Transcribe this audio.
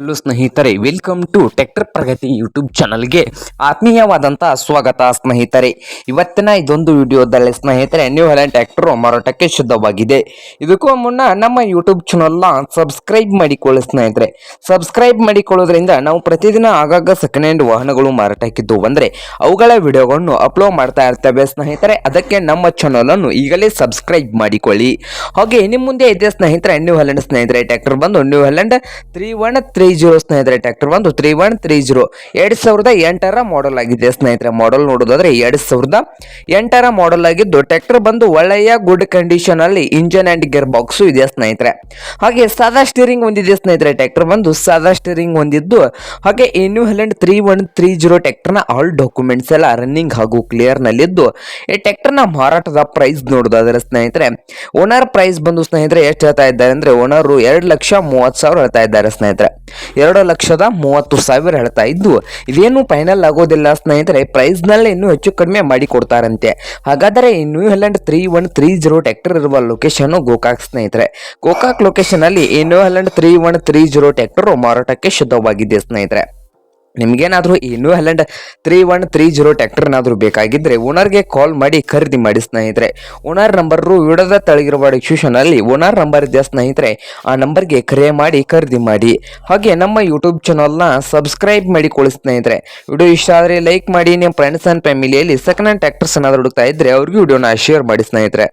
Hello ಸ್ನೇಹಿತರೆ welcome to tractor Pragati YouTube ಚಾನಲ್ಗೆ ಆತ್ಮೀಯವಾದಂಥ ಸ್ವಾಗತ ಸ್ನೇಹಿತರೆ. ಇವತ್ತಿನ ಇದೊಂದು ವಿಡಿಯೋದಲ್ಲಿ ಸ್ನೇಹಿತರೆ ನ್ಯೂ ಹ್ಯಾಲೆಂಡ್ ಟ್ಯಾಕ್ಟ್ರು ಮಾರಾಟಕ್ಕೆ ಶುದ್ಧವಾಗಿದೆ. ಇದಕ್ಕೂ ಮುನ್ನ ನಮ್ಮ ಯೂಟ್ಯೂಬ್ ಚಾನಲ್ನ ಸಬ್ಸ್ಕ್ರೈಬ್ ಮಾಡಿಕೊಳ್ಳಿ ಸ್ನೇಹಿತರೆ. ಸಬ್ಸ್ಕ್ರೈಬ್ ಮಾಡಿಕೊಳ್ಳೋದ್ರಿಂದ ನಾವು ಪ್ರತಿದಿನ ಆಗಾಗ ಸೆಕೆಂಡ್ ಹ್ಯಾಂಡ್ ವಾಹನಗಳು ಮಾರಾಟಕ್ಕಿದ್ದು ಬಂದರೆ ಅವುಗಳ ವಿಡಿಯೋಗಳನ್ನು ಅಪ್ಲೋಡ್ ಮಾಡ್ತಾ ಇರ್ತೇವೆ ಸ್ನೇಹಿತರೆ. ಅದಕ್ಕೆ ನಮ್ಮ ಚಾನಲನ್ನು ಈಗಲೇ ಸಬ್ಸ್ಕ್ರೈಬ್ ಮಾಡಿಕೊಳ್ಳಿ. ಹಾಗೆ ನಿಮ್ಮ ಮುಂದೆ ಇದೆ ಸ್ನೇಹಿತರೆ ನ್ಯೂ ಹ್ಯಾಲೆಂಡ್ ಸ್ನೇಹಿತರೆ ಟ್ಯಾಕ್ಟರ್ ಬಂದು new Holland three one three zero ಸ್ನೇಹಿತರೆ, ಟ್ರ್ಯಾಕ್ಟರ್ ಬಂದು ತ್ರೀ ಒನ್ ತ್ರೀ ಜೀರೋ. ಎರಡು ಸಾವಿರದ ಎಂಟರ ಮಾಡೆಲ್ ಆಗಿದೆ ಸ್ನೇಹಿತರೆ. ಮಾಡೆಲ್ ನೋಡೋದಾದ್ರೆ ಎರಡು ಸಾವಿರದ ಎಂಟರ ಮಾಡೆಲ್ ಆಗಿದ್ದು, ಟ್ರ್ಯಾಕ್ಟರ್ ಬಂದು ಒಳ್ಳೆಯ ಗುಡ್ ಕಂಡೀಷನ್ ಅಲ್ಲಿ ಇಂಜನ್ ಅಂಡ್ ಗೇರ್ ಬಾಕ್ಸು ಇದೆ ಸ್ನೇಹಿತರೆ. ಹಾಗೆ ಸಾದಾ ಸ್ಟೀರಿಂಗ್ ಹೊಂದಿದೆ ಸ್ನೇಹಿತರೆ, ಟ್ರ್ಯಾಕ್ಟರ್ ಬಂದು ಸಾದಾ ಸ್ಟೀರಿಂಗ್ ಹೊಂದಿದ್ದು ಹಾಗೆ ಈ new Holland three one three zero ಟ್ರ್ಯಾಕ್ಟರ್ನ ಆಲ್ ಡಾಕ್ಯುಮೆಂಟ್ಸ್ ಎಲ್ಲ ರನ್ನಿಂಗ್ ಹಾಗೂ ಕ್ಲಿಯರ್ ನಲ್ಲಿದ್ದು, ಈ ಟ್ರ್ಯಾಕ್ಟರ್ನ ಮಾರಾಟದ ಪ್ರೈಸ್ ನೋಡೋದಾದ್ರೆ ಸ್ನೇಹಿತರೆ ಓನರ್ ಪ್ರೈಸ್ ಬಂದು ಸ್ನೇಹಿತರೆ ಎಷ್ಟು ಹೇಳ್ತಾ ಇದ್ದಾರೆ ಅಂದ್ರೆ ಓನರು ಎರಡು ಲಕ್ಷ ಮೂವತ್ತು ಸಾವಿರ ಹೇಳ್ತಾ ಇದ್ದಾರೆ ಸ್ನೇಹಿತರೆ. ಎರಡು ಲಕ್ಷದ ಮೂವತ್ತು ಸಾವಿರ ಹೇಳ್ತಾ ಇದ್ದು, ಇದೇನು ಫೈನಲ್ ಆಗೋದಿಲ್ಲ ಸ್ನೇಹಿತರೆ ಪ್ರೈಸ್ನಲ್ಲಿ ಇನ್ನೂ ಹೆಚ್ಚು ಕಡಿಮೆ ಮಾಡಿ ಕೊಡ್ತಾರಂತೆ. ಹಾಗಾದರೆ ಈ New Holland three one three zero tractor ಇರುವ ಲೊಕೇಶನ್ ಗೋಕಾಕ್ ಸ್ನೇಹಿತರೆ. ಗೋಕಾಕ್ ಲೊಕೇಶನ್ ಅಲ್ಲಿ ಈ New Holland three one three zero tractor ಮಾರಾಟಕ್ಕೆ ಶುದ್ಧವಾಗಿದೆ ಸ್ನೇಹಿತರೆ. ನಿಮಗೇನಾದರೂ ಈ New Holland three one three zero ಟ್ಯಾಕ್ಟರ್ನಾದರೂ ಬೇಕಾಗಿದ್ದರೆ ಓನರ್ಗೆ ಕಾಲ್ ಮಾಡಿ ಖರೀದಿ ಮಾಡಿ ಸ್ನೇಹಿತರೆ. ಓನರ್ ನಂಬರು ವಿಡದ ತಳಗಿರುವ ಡಿಸ್ಕ್ರಿಪ್ಷನಲ್ಲಿ ಓನರ್ ನಂಬರ್ ಇದೆ ಸ್ನೇಹಿತರೆ. ಆ ನಂಬರ್ಗೆ ಕರೆ ಮಾಡಿ ಖರೀದಿ ಮಾಡಿ. ಹಾಗೆ ನಮ್ಮ ಯೂಟ್ಯೂಬ್ ಚಾನಲ್ನ ಸಬ್ಸ್ಕ್ರೈಬ್ ಮಾಡಿ ಕೊಳಿ ಸ್ನೇಹಿತರೆ. ವಿಡಿಯೋ ಇಷ್ಟ ಆದರೆ ಲೈಕ್ ಮಾಡಿ ನಿಮ್ಮ ಫ್ರೆಂಡ್ಸ್ ಆ್ಯಂಡ್ ಫ್ಯಾಮಿಲಿಯಲ್ಲಿ ಸೆಕೆಂಡ್ ಹ್ಯಾಂಡ್ ಟ್ಯಾಕ್ಟರ್ಸ್ ಏನಾದರೂ ಹುಡುಕ್ತಾ ಇದ್ದರೆ ಅವ್ರಿಗೆ ವಿಡಿಯೋನ ಶೇರ್ ಮಾಡಿ ಸ್ನೇಹಿತರೆ.